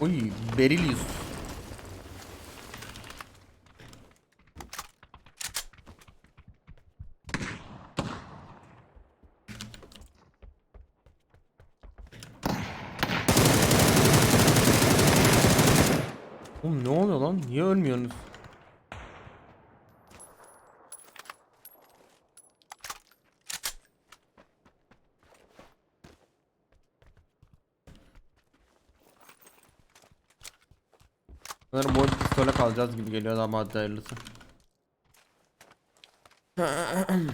Ui, berilizo. Pistole kalacağız gibi geliyor ama hadi hayırlısı.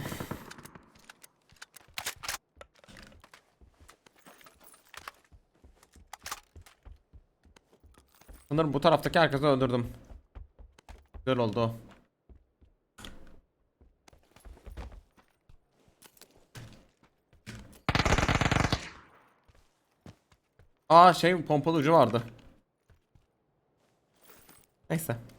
Sanırım bu taraftaki herkesi öldürdüm. Güzel oldu. Aa şey pompalı ucu vardı. Neyse.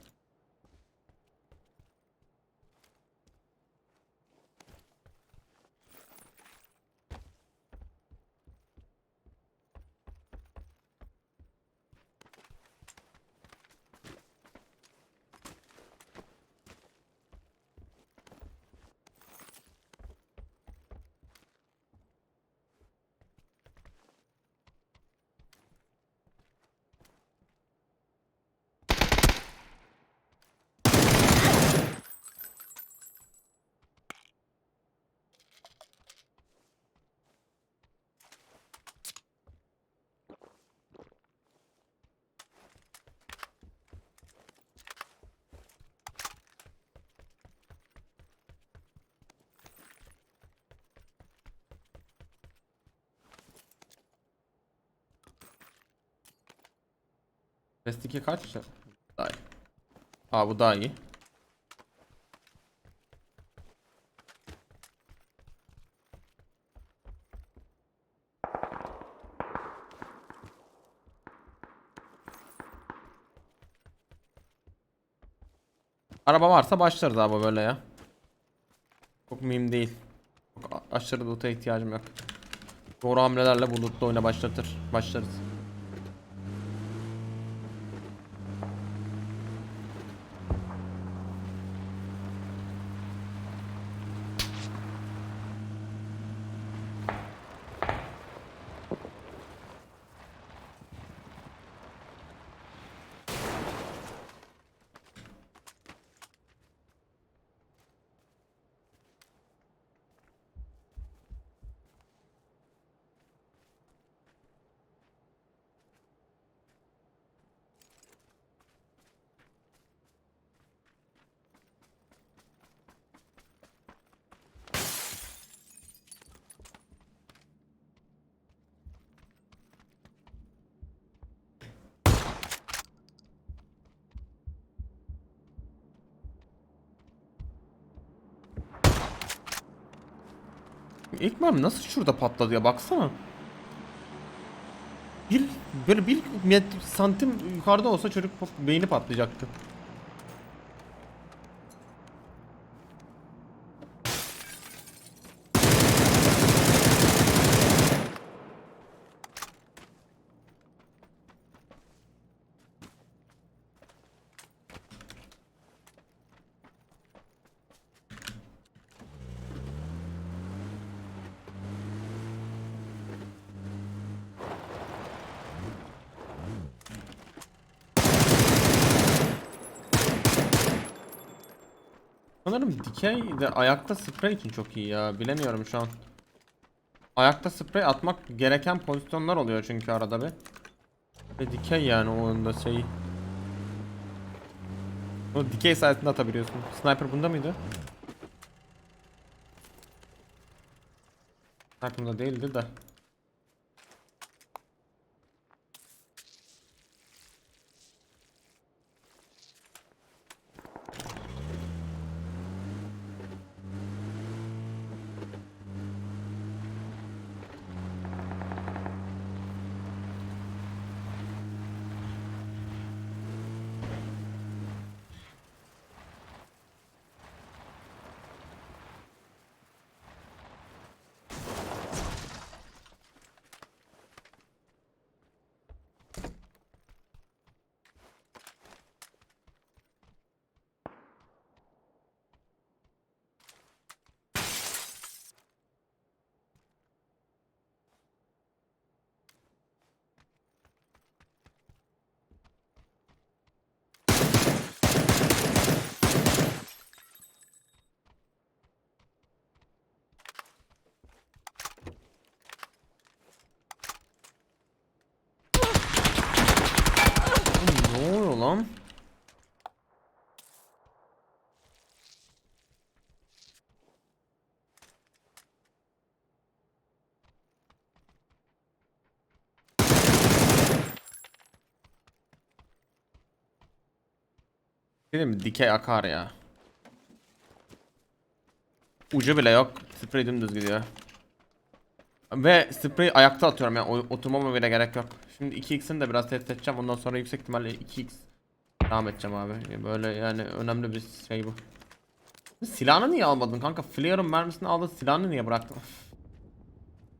Best 2 kaç? Daha iyi. Aa bu daha iyi. Araba varsa başlarız abi böyle ya. Çok mühim değil. Çok aşırı loot'a ihtiyacım yok. Doğru hamlelerle bu loot'la oyuna başlatır. Başlarız. İlk mermi nasıl şurada patladı ya baksana. Bir böyle bir santim yukarıda olsa çocuk beyni patlayacaktı. Sanırım dikey de ayakta sprey için çok iyi ya. Bilemiyorum şu an. Ayakta sprey atmak gereken pozisyonlar oluyor çünkü arada bir. Ve dikey yani o oyunda şey. O dikey sayesinde atabiliyorsun. Sniper bunda mıydı? Sniper değildi de. Değil mi? Dikey akar ya. Ucu bile yok. Sprey dümdüz gidiyor. Ve sprey ayakta atıyorum yani oturmama bile gerek yok. Şimdi 2x'ini de biraz test edeceğim. Ondan sonra yüksek ihtimalle 2x devam edeceğim abi. Böyle yani önemli bir şey bu. Silahını niye almadın kanka? Flare'ın mermisini aldın silahını niye bıraktın?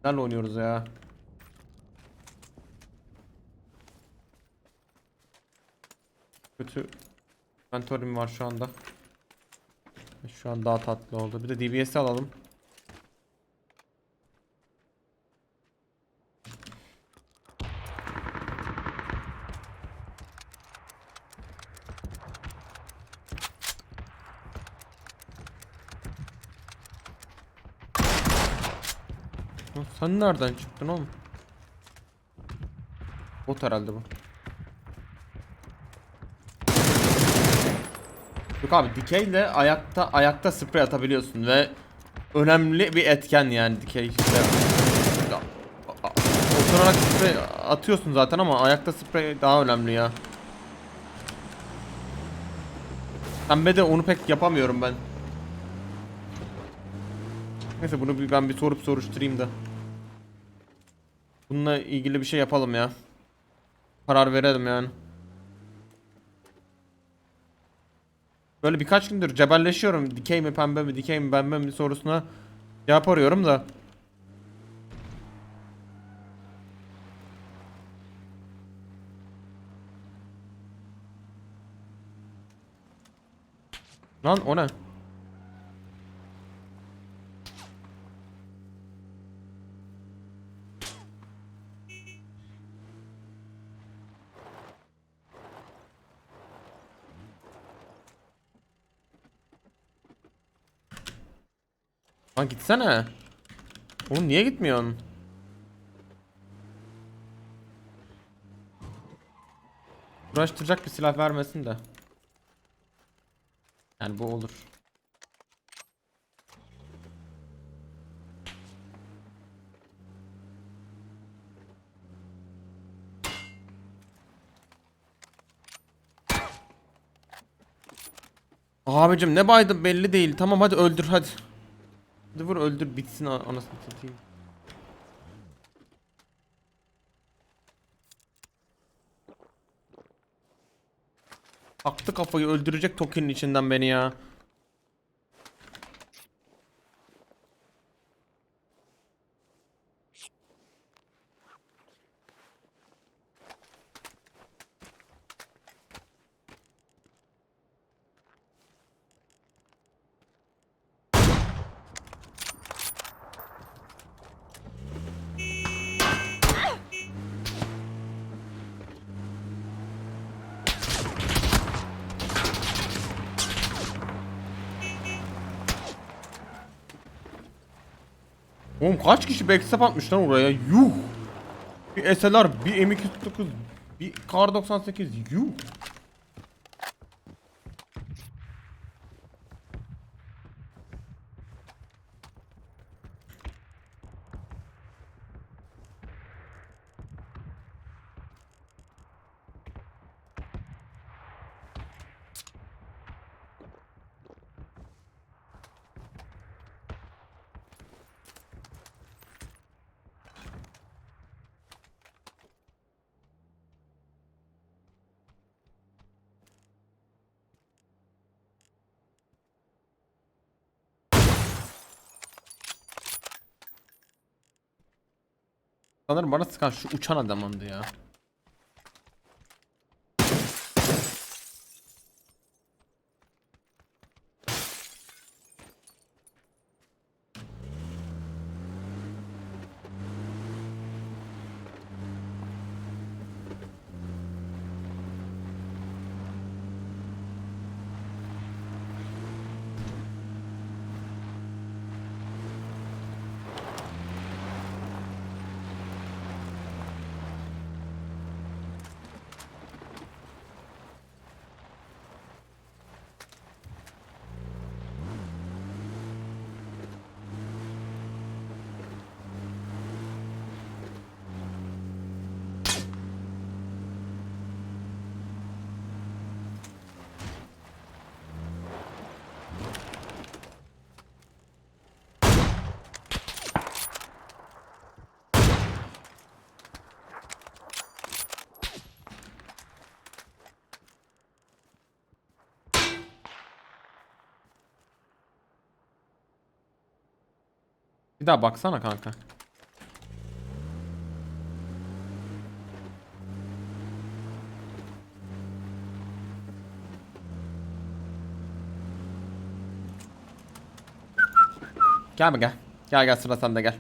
Nerede oynuyoruz ya? Kötü mentorum var şu anda. Şu an daha tatlı oldu. Bir de DBS'i alalım. Lan Sen nereden çıktın oğlum? Bot herhalde bu. Yok abi dikeyle ayakta ayakta sprey atabiliyorsun ve önemli bir etken yani dikey. işte. Oturarak sprey atıyorsun zaten ama ayakta sprey daha önemli ya. Pembe de onu pek yapamıyorum ben. Neyse bunu ben bir sorup soruşturayım da. Bununla ilgili bir şey yapalım ya. Karar verelim yani. Böyle birkaç gündür cebelleşiyorum. Dikey mi pembe mi dikey mi pembe mi sorusuna cevap arıyorum da. Lan o ne? Lan gitsene. Oğlum niye gitmiyorsun? Uğraştıracak bir silah vermesin de. Yani bu olur. Abicim ne baydın belli değil. Tamam hadi öldür hadi. Hadi vur öldür bitsin anasını satayım. Taktı kafayı öldürecek Toki'nin içinden beni ya. Oğlum kaç kişi backstep atmış lan oraya? Yuh! Bir SLR, bir M249, bir Kar 98. Yuh! Sanırım bana sıkan şu uçan adamındı ya. Bir daha baksana kanka. Gel mi gel. Gel gel sıra sende gel.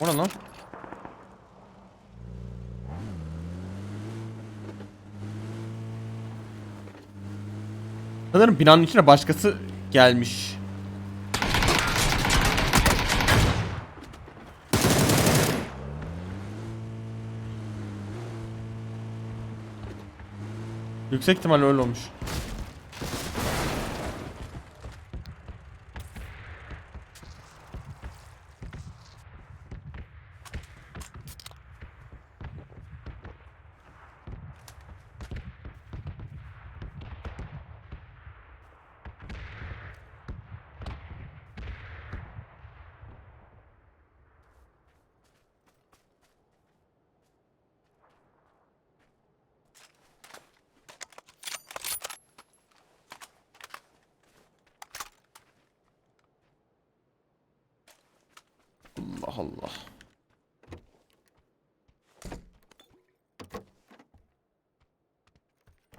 O ne lan? Sanırım binanın içine başkası gelmiş. Yüksek ihtimalle öyle olmuş.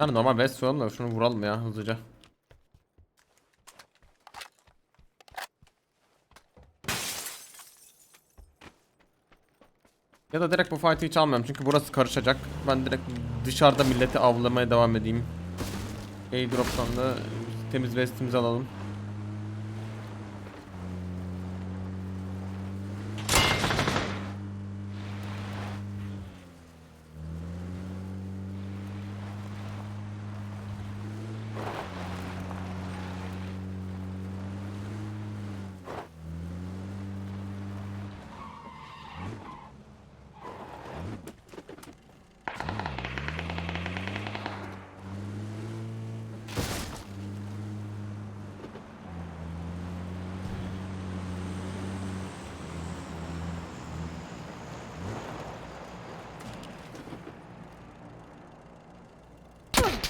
Yani normal vest soyalım da şunu vuralım ya hızlıca. Ya da direkt bu fight'ı hiç almıyorum çünkü burası karışacak. Ben direkt dışarıda milleti avlamaya devam edeyim. Airdrop'tan da temiz vestimizi alalım.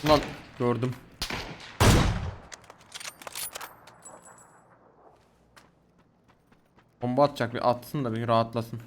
Lan gördüm. Bomba atacak bir atsın da bir rahatlasın.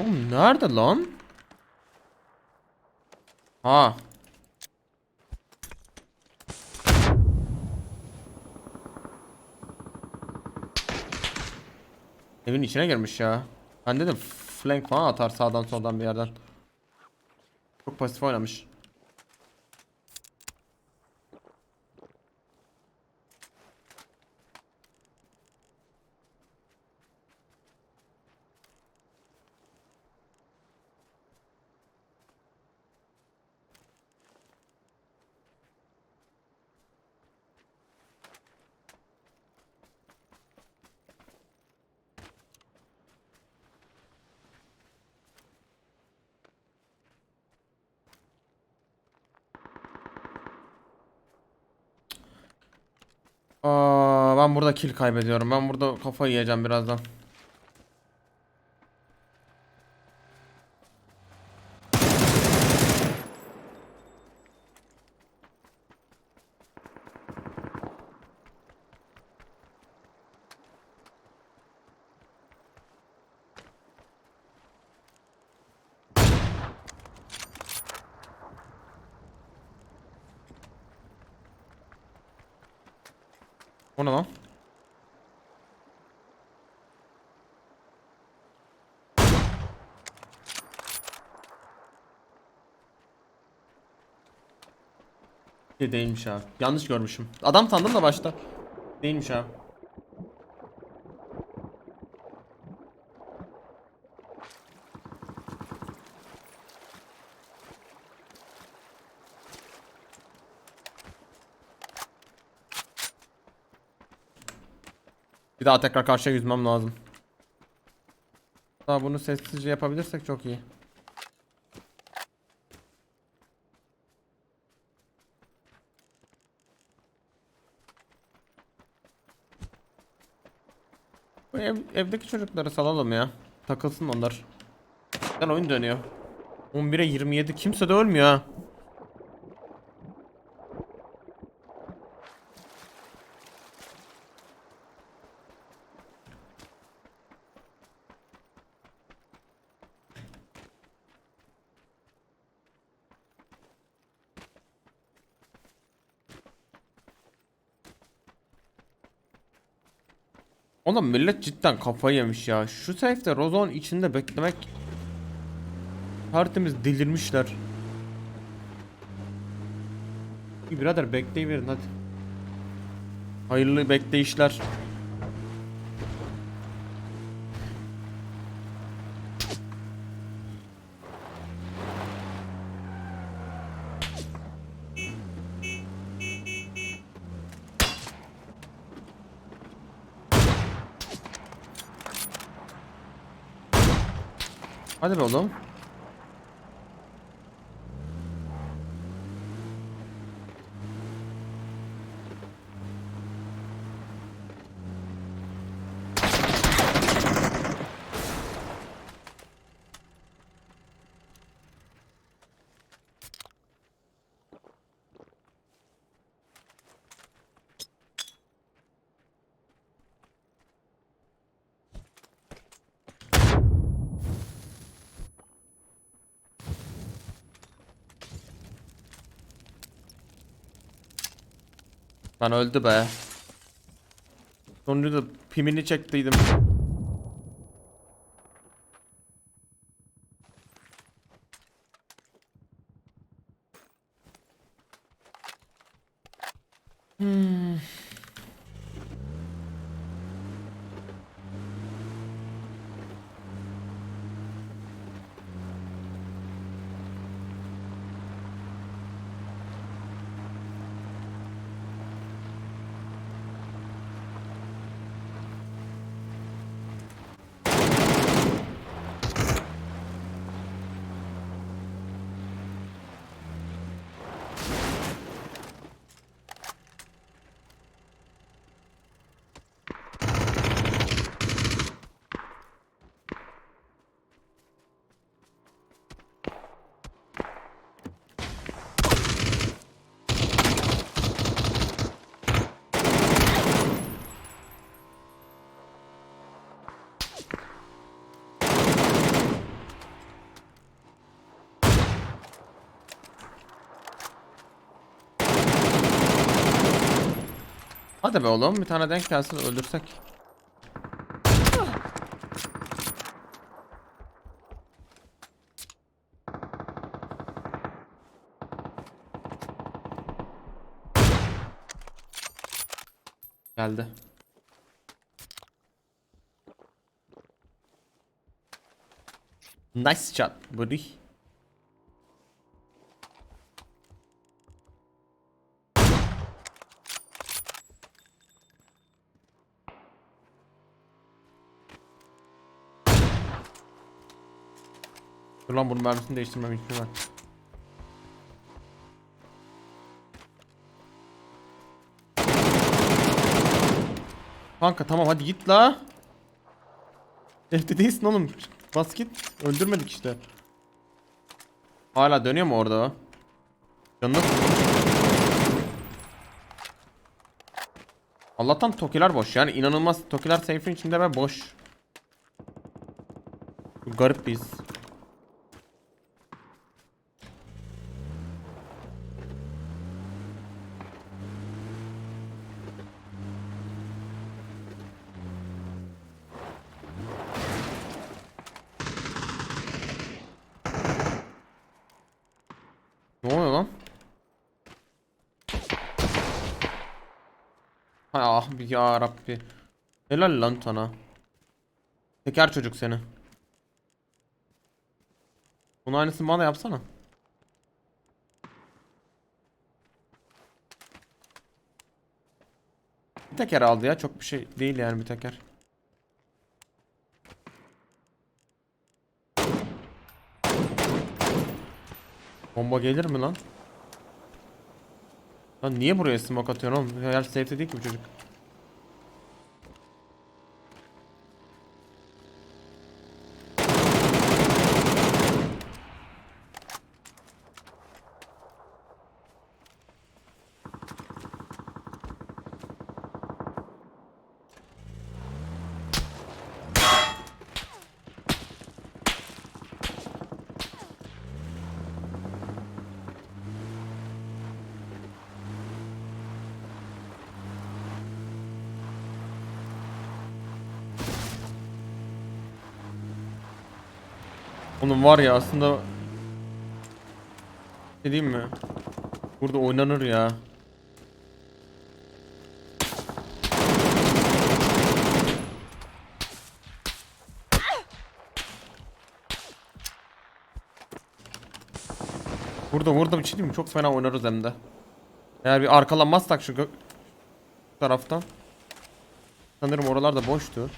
Oğlum nerede lan? Ha. Evin içine girmiş ya. Ben dedim flank falan atar sağdan soldan bir yerden. Çok pasif oynamış. Aa, ben burada kill kaybediyorum. Ben burada kafayı yiyeceğim birazdan. O ne lan? Şey değilmiş abi. Yanlış görmüşüm. Adam sandım da başta. Değilmiş abi. Bir daha tekrar karşıya yüzmem lazım. Daha bunu sessizce yapabilirsek çok iyi. Ev, evdeki çocukları salalım ya. Takılsın onlar. Güzel oyun dönüyor. 11'e 27 kimse de ölmüyor ha. Oğlum millet cidden kafayı yemiş ya. Şu safe'de Rozon içinde beklemek Tertemiz delirmişler. Birader bekleyiverin hadi. Hayırlı bekleyişler. Hadi be oğlum. Lan öldü be. Sonunda da pimini çektiydim. Hadi be oğlum bir tane denk gelsin öldürsek. Geldi. Nice shot buddy. Dur lan bunun mermisini değiştirmem ihtimal. Kanka tamam hadi git la. Evde değilsin oğlum. Bas git. Öldürmedik işte. Hala dönüyor mu orada? Canını Allah'tan tokiler boş yani inanılmaz tokiler safe'in içinde ve boş. Garip bir his. Ne oluyor lan? Hay ah bir ya Rabbi. Helal lan sana. Teker çocuk seni. Bunun aynısını bana yapsana. Bir teker aldı ya. Çok bir şey değil yani bir teker. Bomba gelir mi lan? Lan niye buraya smoke atıyorsun oğlum? Her safety değil ki bu çocuk. Oğlum var ya aslında ne diyeyim mi? Burada oynanır ya. Burada burada bir şey diyeyim mi? Çok fena oynarız hem de. Eğer bir arkalanmazsak şu gö- taraftan. Sanırım oralar da boştu.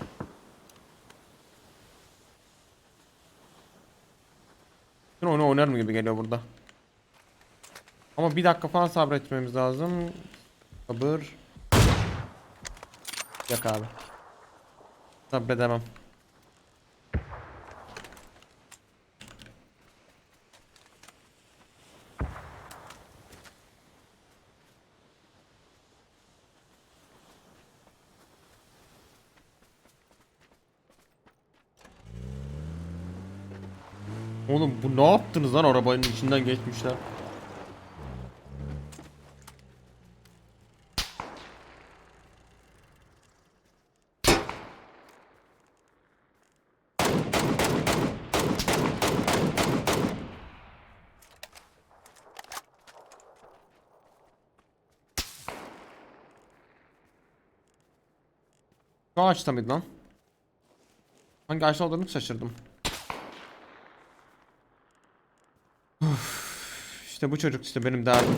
Ben onu oynarım gibi geliyor burada. Ama bir dakika falan sabretmemiz lazım. Sabır. Yok abi. Sabredemem. Ne yaptınız lan arabanın içinden geçmişler. Şu ağaçta mıydı lan? Hangi ağaçta olduğunu şaşırdım. İşte bu çocuk işte benim derdim.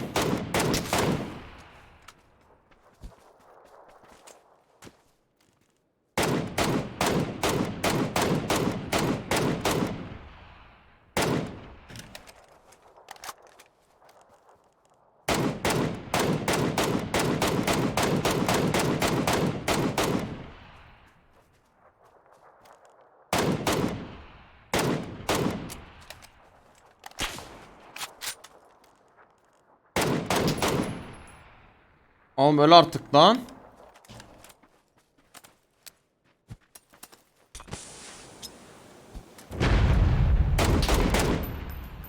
Oğlum öl artık lan.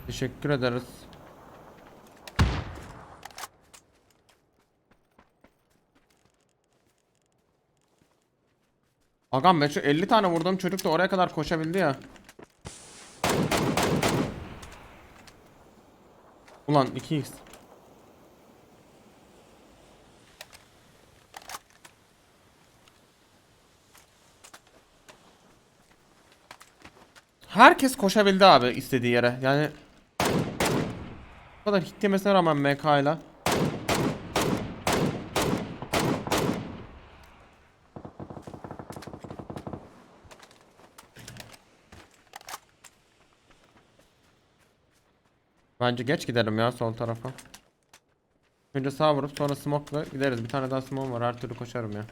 Teşekkür ederiz. Agam ben şu 50 tane vurdum çocuk da oraya kadar koşabildi ya. Ulan 2x. Herkes koşabildi abi istediği yere. Yani bu kadar hit yemesine rağmen MK ile. Bence geç gidelim ya sol tarafa. Önce sağ vurup sonra smoke'la gideriz. Bir tane daha smoke var. Her türlü koşarım ya.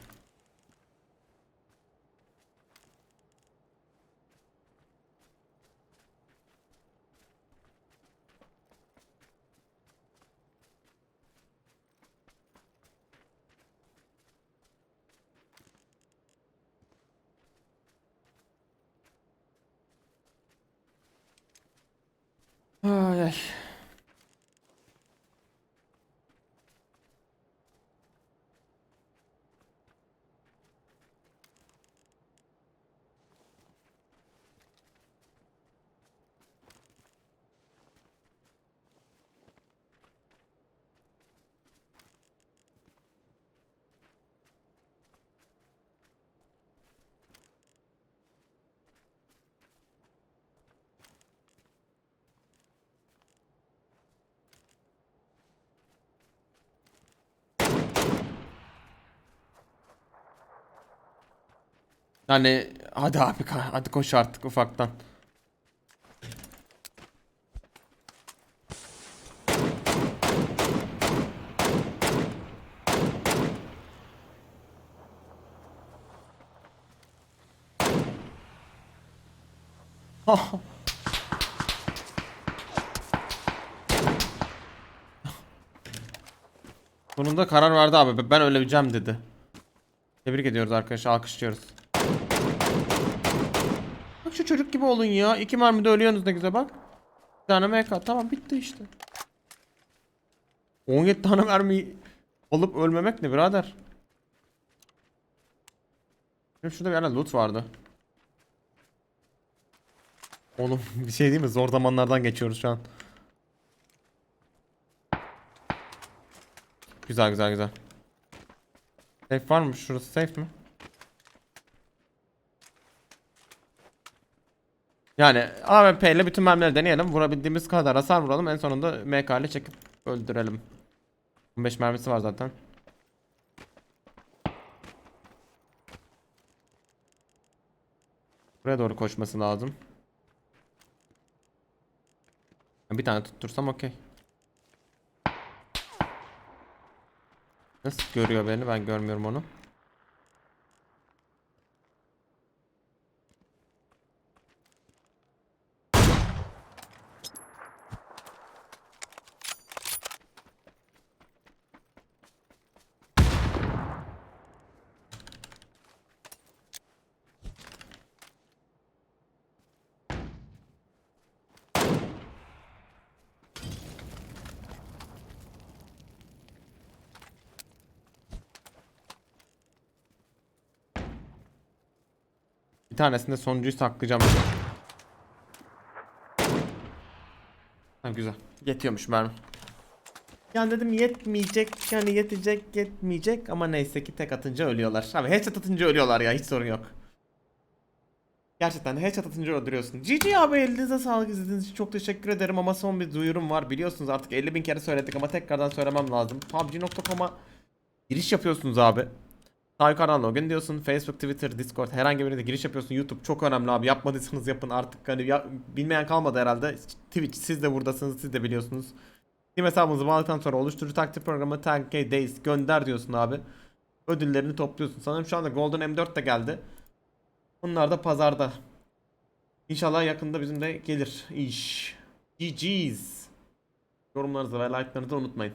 Öf. Yani hadi abi hadi koş artık ufaktan. Sonunda karar verdi abi. Ben öleceğim dedi. Tebrik ediyoruz arkadaşlar. Alkışlıyoruz. Çocuk gibi olun ya. İki mermide ölüyorsunuz ne güzel bak. Bir tane MK. Tamam bitti işte. 17 tane mermi alıp ölmemek ne birader? Şurada bir yerde loot vardı. Oğlum bir şey değil mi? Zor zamanlardan geçiyoruz şu an. Güzel güzel güzel. Safe var mı? Şurası safe mi? Yani AWP ile bütün mermileri deneyelim. Vurabildiğimiz kadar hasar vuralım. En sonunda MK ile çekip öldürelim. 15 mermisi var zaten. Buraya doğru koşması lazım. Bir tane tuttursam okey. Nasıl görüyor beni? Ben görmüyorum onu. Bir tanesinde sonuncuyu saklayacağım. Ha güzel. Yetiyormuş mermi. Yani dedim yetmeyecek yani yetecek yetmeyecek ama neyse ki tek atınca ölüyorlar. Abi headshot atınca ölüyorlar ya hiç sorun yok. Gerçekten headshot atınca öldürüyorsun. GG abi elinize sağlık izlediğiniz için çok teşekkür ederim ama son bir duyurum var. Biliyorsunuz artık 50 bin kere söyledik ama tekrardan söylemem lazım. PUBG.com'a giriş yapıyorsunuz abi. Sağ yukarıdan login diyorsun. Facebook, Twitter, Discord herhangi birine giriş yapıyorsun. YouTube çok önemli abi. Yapmadıysanız yapın artık. Hani ya- bilmeyen kalmadı herhalde. Twitch siz de buradasınız. Siz de biliyorsunuz. Steam hesabınızı bağladıktan sonra oluşturucu taktik programı Tank Days gönder diyorsun abi. Ödüllerini topluyorsun. Sanırım şu anda Golden M4 de geldi. Bunlar da pazarda. İnşallah yakında bizim de gelir iş. GG's. Yorumlarınızı ve like'larınızı unutmayın.